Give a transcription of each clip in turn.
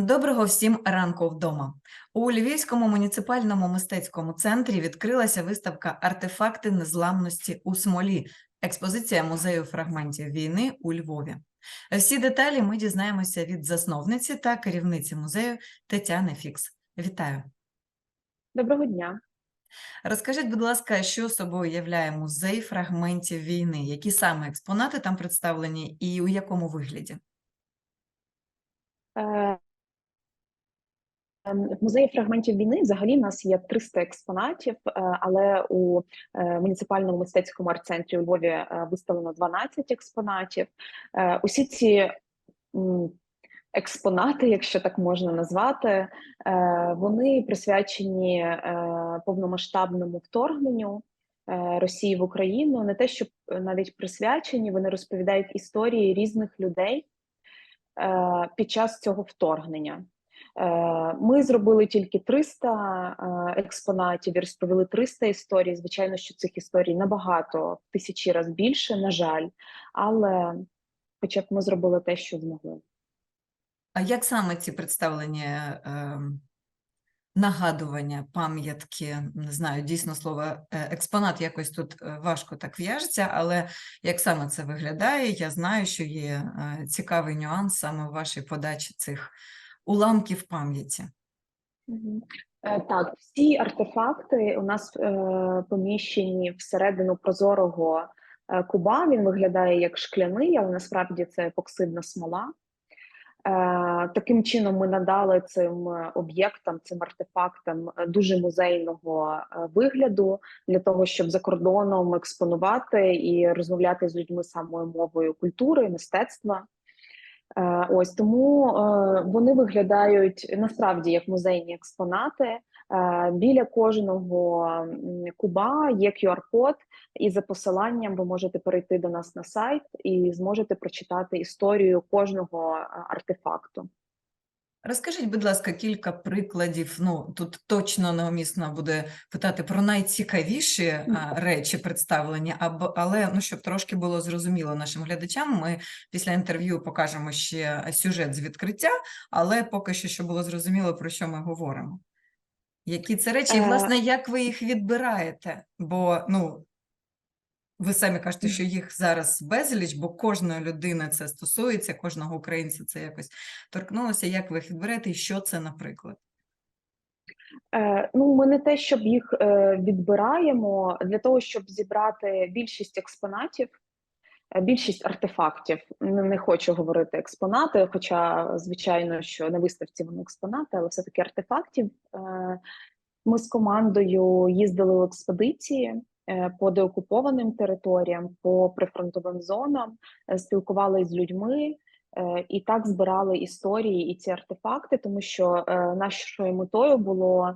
Доброго всім ранку вдома. У Львівському муніципальному мистецькому центрі відкрилася виставка Артефакти незламності у смолі. Експозиція музею фрагментів війни у Львові. Всі деталі ми дізнаємося від засновниці та керівниці музею Тетяни Фікс. Вітаю! Доброго дня. Розкажіть, будь ласка, що собою являє музей фрагментів війни? Які саме експонати там представлені і у якому вигляді? Е, В музеї фрагментів війни взагалі в нас є 300 експонатів, е, але у е, муніципальному мистецькому арт-центрі у Львові е, виставлено 12 експонатів. Усі ці експонати, якщо так можна назвати, вони присвячені повномасштабному вторгненню Росії в Україну. Не те, що навіть присвячені, вони розповідають історії різних людей під час цього вторгнення. Е, Ми зробили тільки 300 е, експонатів і розповіли 300 історій. Звичайно, що цих історій набагато в тисячі разів більше, на жаль, але хоча б ми зробили те, що змогли. А як саме ці представлені е, нагадування, пам'ятки, не знаю, дійсно слово е, експонат якось тут важко так в'яжеться, але як саме це виглядає, я знаю, що є цікавий нюанс саме у вашій подачі цих уламків пам'яті. Е, Так, всі артефакти у нас е, поміщені всередину прозорого е, куба. Він виглядає як шкляний, але насправді це епоксидна смола. Таким чином ми надали цим об'єктам, цим артефактам дуже музейного вигляду для того, щоб за кордоном експонувати і розмовляти з людьми самою мовою культури, мистецтва. Е, Ось тому е, вони виглядають насправді як музейні експонати. Е, Біля кожного куба є QR-код, і за посиланням ви можете перейти до нас на сайт і зможете прочитати історію кожного артефакту. Розкажіть, будь ласка, кілька прикладів. Ну тут точно неумісно буде питати про найцікавіші а, речі представлені, або але ну щоб трошки було зрозуміло нашим глядачам. Ми після інтерв'ю покажемо ще сюжет з відкриття, але поки що щоб було зрозуміло про що ми говоримо. Які це речі, і Е, власне, як ви їх відбираєте? Бо ну ви самі кажете, що їх зараз безліч, бо кожної людини це стосується, кожного українця це якось торкнулося. Як ви їх відберете і що це, наприклад? Е, Ну, ми не те, щоб їх е, відбираємо для того, щоб зібрати більшість експонатів, е, більшість артефактів. Не, хочу говорити експонати, хоча, звичайно, що на виставці вони експонати, але все-таки артефактів. Е, Ми з командою їздили в експедиції по деокупованим територіям, по прифронтовим зонам, е, спілкувалися з людьми. Е, І так збирали історії і ці артефакти, тому що е, нашою метою було е,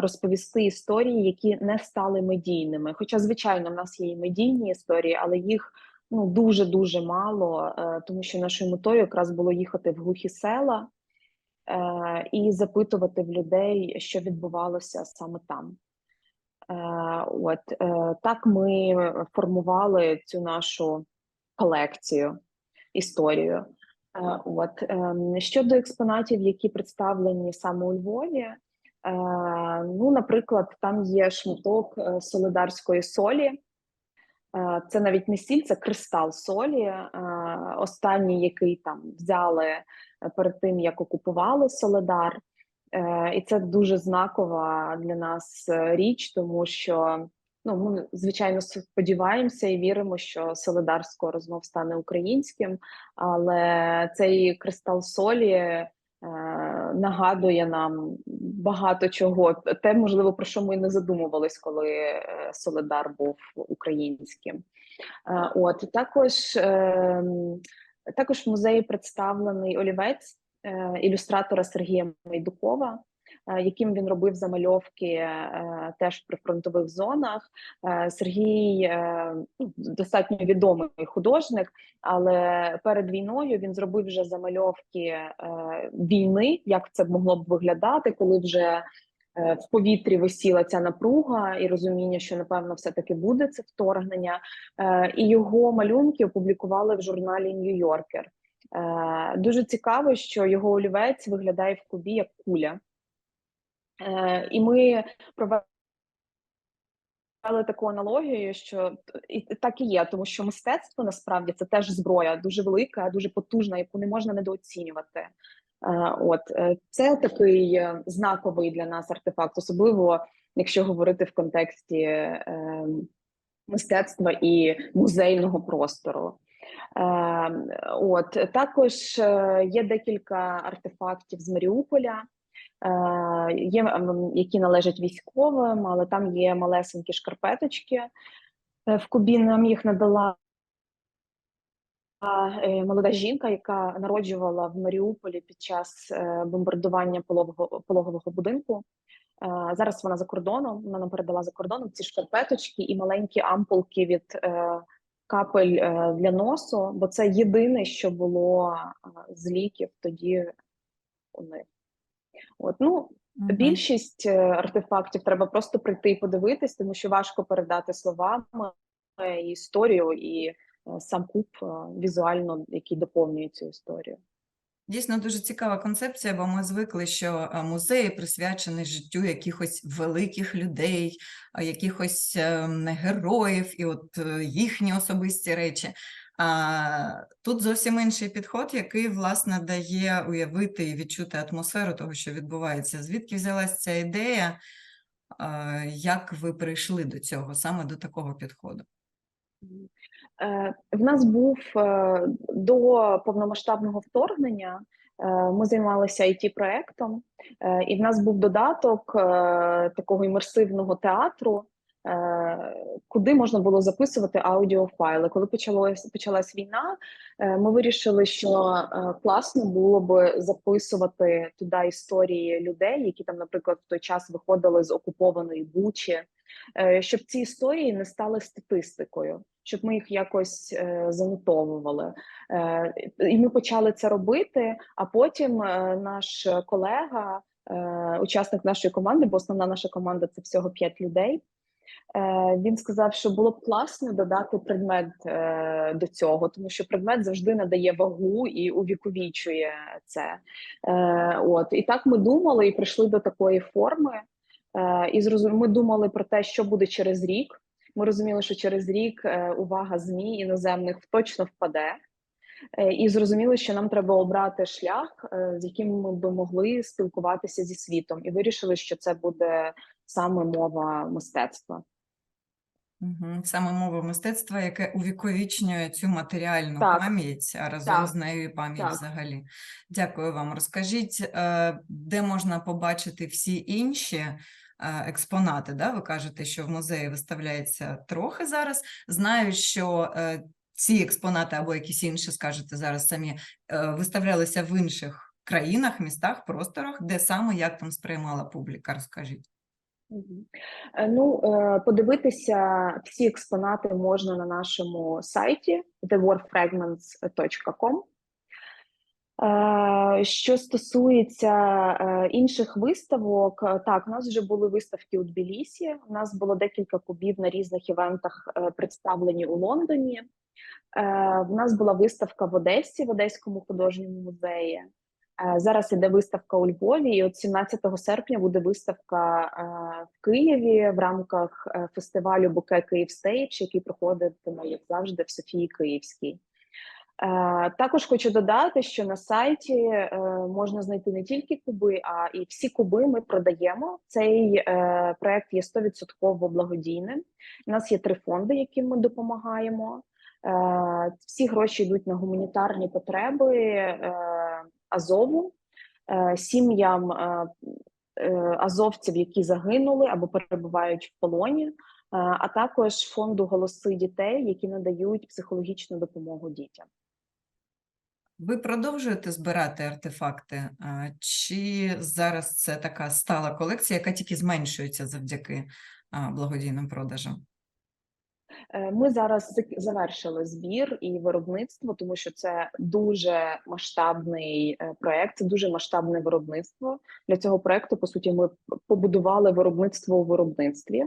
розповісти історії, які не стали медійними. Хоча, звичайно, в нас є і медійні історії, але їх ну дуже дуже мало, е, тому що нашою метою якраз було їхати в глухі села е, і запитувати в людей, що відбувалося саме там. Е, От е, так ми формували цю нашу колекцію, історію. Е, От ем, щодо експонатів, які представлені саме у Львові, е, ну, наприклад, там є шматок е, солидарської солі. Е, Це навіть не сіль, це кристал солі. е, Останній, який там взяли е, перед тим, як окупували Солидар. Е, І це дуже знакова для нас е, річ, тому що ну, ми звичайно сподіваємося і віримо, що Солидар скоро знов стане українським, але цей кристал солі е, нагадує нам багато чого. Те, можливо, про що ми не задумувались, коли Солидар був українським. От також, е, також в музеї представлений олівець ілюстратора Сергія Майдукова, е, яким він робив замальовки е, теж в прифронтових зонах. Е, Сергій е, ну, достатньо відомий художник, але перед війною він зробив вже замальовки е, війни, як це могло б виглядати, коли вже е, в повітрі висіла ця напруга і розуміння, що напевно все-таки буде це вторгнення. Е, І його малюнки опублікували в журналі Нью-Йоркер. Е, Дуже цікаво, що його олівець виглядає в кубі як куля. Е, І ми провели таку аналогію, що і так і є, тому що мистецтво насправді це теж зброя дуже велика, дуже потужна, яку не можна недооцінювати. Е, От це такий знаковий для нас артефакт, особливо якщо говорити в контексті е, мистецтва і музейного простору. Е, От також е, є декілька артефактів з Маріуполя. Е, Є які належать військовим, але там є малесенькі шкарпеточки. Е, В Кубі нам їх надала молода жінка, яка народжувала в Маріуполі під час бомбардування пологового, пологового будинку. Зараз вона за кордоном. Вона нам передала за кордоном ці шкарпеточки і маленькі ампулки від капель е, для носу, бо це єдине, що було е, з ліків тоді у них. От ну Мгм. більшість е, артефактів треба просто прийти і подивитись, тому що важко передати словами історію і сам куб візуально, який доповнює цю історію. Дійсно дуже цікава концепція, бо ми звикли, що музеї присвячені життю якихось великих людей, якихось ем, героїв і от е, їхні особисті речі. А тут зовсім інший підход, який власне дає уявити і відчути атмосферу того, що відбувається. Звідки взялась ця ідея? Як ви прийшли до цього, саме до такого підходу? Е, В нас був е, до повномасштабного вторгнення. е, Ми займалися it проектом і в нас був додаток такого імерсивного театру, куди можна було записувати аудіофайли. Коли почалось почалась війна, ми вирішили, що класно було би записувати туди історії людей, які там, наприклад, в той час виходили з окупованої Бучі, щоб ці історії не стали статистикою щоб ми їх якось е, занотовували. Е, і ми почали це робити. А потім е, наш колега, е, учасник нашої команди, бо основна наша команда це всього 5 людей. Е, він сказав, що було б класно додати предмет е, до цього, тому що предмет завжди надає вагу і увіковічує це. Е, от і так ми думали і прийшли до такої форми. І ми думали про те, що буде через рік. Ми розуміли, що через рік е, увага ЗМІ іноземних точно впаде, Е, і зрозуміли, що нам треба обрати шлях, е, з яким ми б могли спілкуватися зі світом, і вирішили, що це буде саме мова мистецтва. Саме мова мистецтва, яке увіковічнює цю матеріальну Так. пам'ять, а разом Так. з нею і пам'ять Так. взагалі. Дякую вам. Розкажіть, де можна побачити всі інші експонати? Да? Ви кажете, що в музеї виставляється трохи зараз. Знаю, що е, ці експонати або якісь інші, скажете зараз самі, е, виставлялися в інших країнах, містах, просторах, де саме як там сприймала публіка? Розкажіть. Е, Ну, е, подивитися всі експонати можна на нашому сайті thewarfragments.com. Е, Що стосується е, інших виставок, е, так, у нас вже були виставки у Тбілісі. У нас було декілька кубів на різних івентах представлені у Лондоні. В нас була виставка в Одесі, в Одеському художньому музеї. Зараз іде виставка у Львові, і от 17 серпня буде виставка в Києві в рамках фестивалю Буке Київ Стейдж, який проходитиме, як завжди, в Софії Київській. Е, Також хочу додати, що на сайті е, можна знайти не тільки куби, а і всі куби ми продаємо. Цей е, проект є 100% благодійним. У нас є три фонди, яким ми допомагаємо. Всі гроші йдуть на гуманітарні потреби Азову, сім'ям азовців, які загинули або перебувають в полоні, а також фонду голоси дітей, які надають психологічну допомогу дітям. Ви продовжуєте збирати артефакти, чи зараз це така стала колекція, яка тільки зменшується завдяки благодійним продажам? Е, Ми зараз завершили збір і виробництво, тому що це дуже масштабний е, проект, це дуже масштабне виробництво. Для цього проекту, по суті, ми побудували виробництво у виробництві.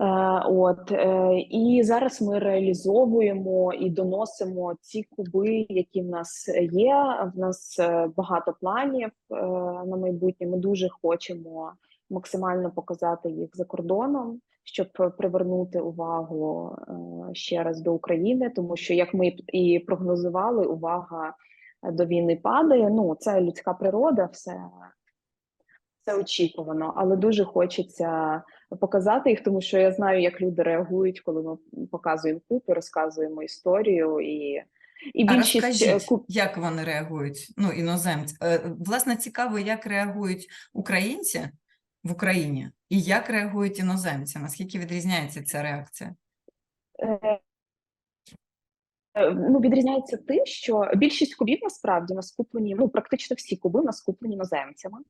Е, От е, і зараз ми реалізовуємо і доносимо ці куби, які в нас є. В нас е, багато планів на майбутнє. Ми дуже хочемо максимально показати їх за кордоном, щоб привернути увагу ще раз до України, тому що як ми і прогнозували, увага до війни падає. Ну це людська природа, все. Це очікувано, але дуже хочеться показати їх, тому що я знаю, як люди реагують, коли ми показуємо купи, розказуємо історію і, і більшість е, розкажіть, як вони реагують, ну, іноземці. Е, Власне, цікаво, як реагують українці в Україні і як реагують іноземці, наскільки відрізняється ця реакція? е, е, Ну, відрізняється тим, що більшість кубів насправді нас куплені, ну практично всі куби нас куплені іноземцями, е,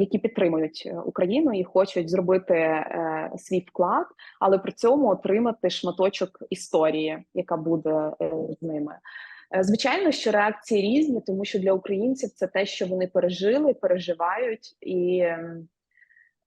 які підтримують е, Україну і хочуть зробити е, свій вклад, але при цьому отримати шматочок історії, яка буде е, з ними. Е, Звичайно, що реакції різні, тому що для українців це те, що вони пережили, переживають, і ем,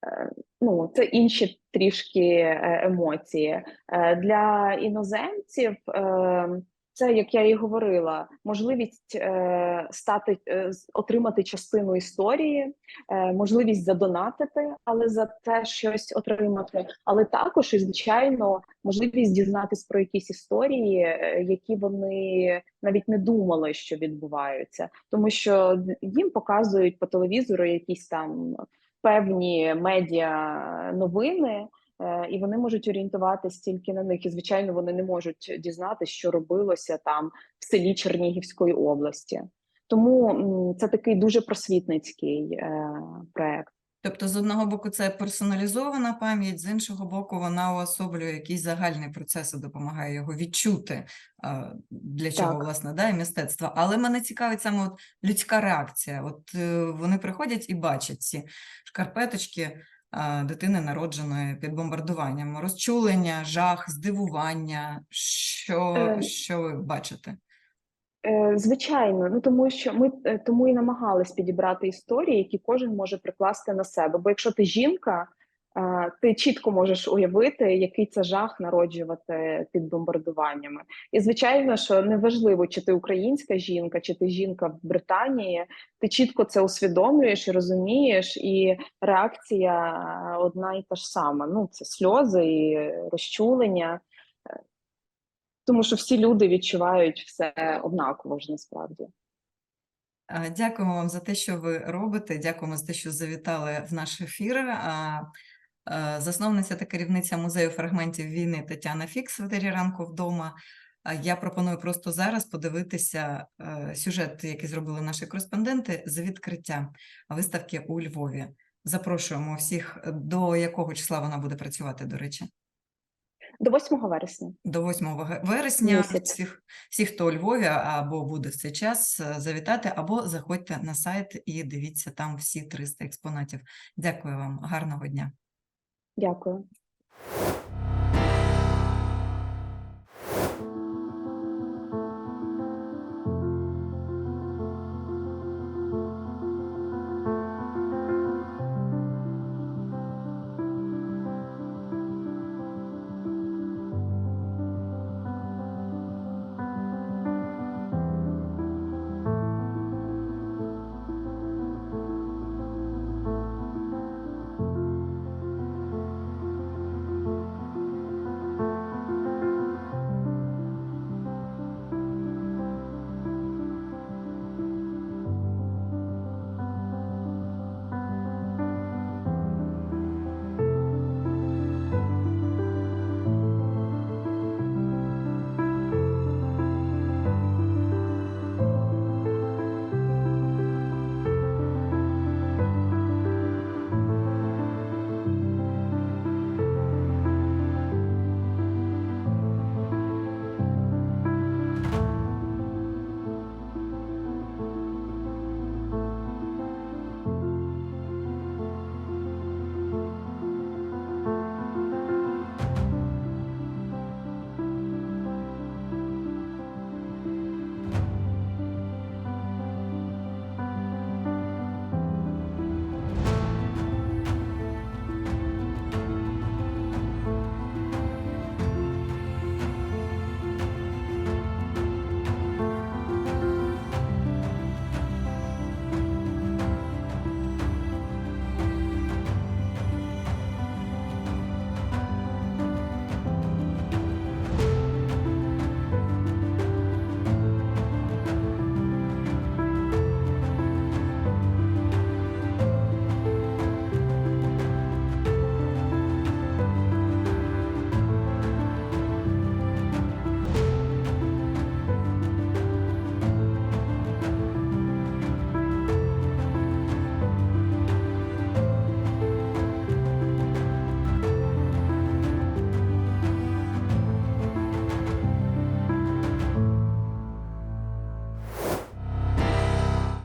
е, ну, це інші трішки е, емоції. Е, Для іноземців е, це, як я і говорила, можливість е, стати е, отримати частину історії, е, можливість задонатити, але за те щось отримати. Але також і звичайно можливість дізнатись про якісь історії, е, які вони навіть не думали, що відбуваються, тому що їм показують по телевізору якісь там певні медіа новини. Е, І вони можуть орієнтуватись тільки на них, і звичайно, вони не можуть дізнатися, що робилося там в селі Чернігівської області. Тому це такий дуже просвітницький е, проект. Тобто, з одного боку, це персоналізована пам'ять, з іншого боку, вона уособлює якісь загальні процеси, допомагає його відчути, для чого, Так. власне, да, і мистецтво. Але мене цікавить саме от людська реакція. От е, вони приходять і бачать ці шкарпеточки дитини, народженої під бомбардуванням, розчулення, жах, здивування. Що, Е, що ви бачите? Е, Звичайно, ну тому що ми е, тому і намагались підібрати історії, які кожен може прикласти на себе. Бо якщо ти жінка, ти чітко можеш уявити, який це жах народжувати під бомбардуваннями. І звичайно, що неважливо, чи ти українська жінка, чи ти жінка в Британії, ти чітко це усвідомлюєш і розумієш, і реакція одна і та ж сама. Ну це сльози і розчулення. Тому що всі люди відчувають все однаково ж насправді. Дякуємо вам за те, що ви робите. Дякуємо за те, що завітали в наш ефір. А, Засновниця та керівниця музею фрагментів війни Тетяна Фікс в етері ранку вдома. Я пропоную просто зараз подивитися е, сюжет, який зробили наші кореспонденти з відкриття виставки у Львові. Запрошуємо всіх. До якого числа вона буде працювати, до речі? До 8 вересня. До 8 вересня Місяць. всіх, хто у Львові або буде в цей час, е, завітати, або заходьте на сайт і дивіться там всі 300 експонатів. Дякую вам, гарного дня. Дякую.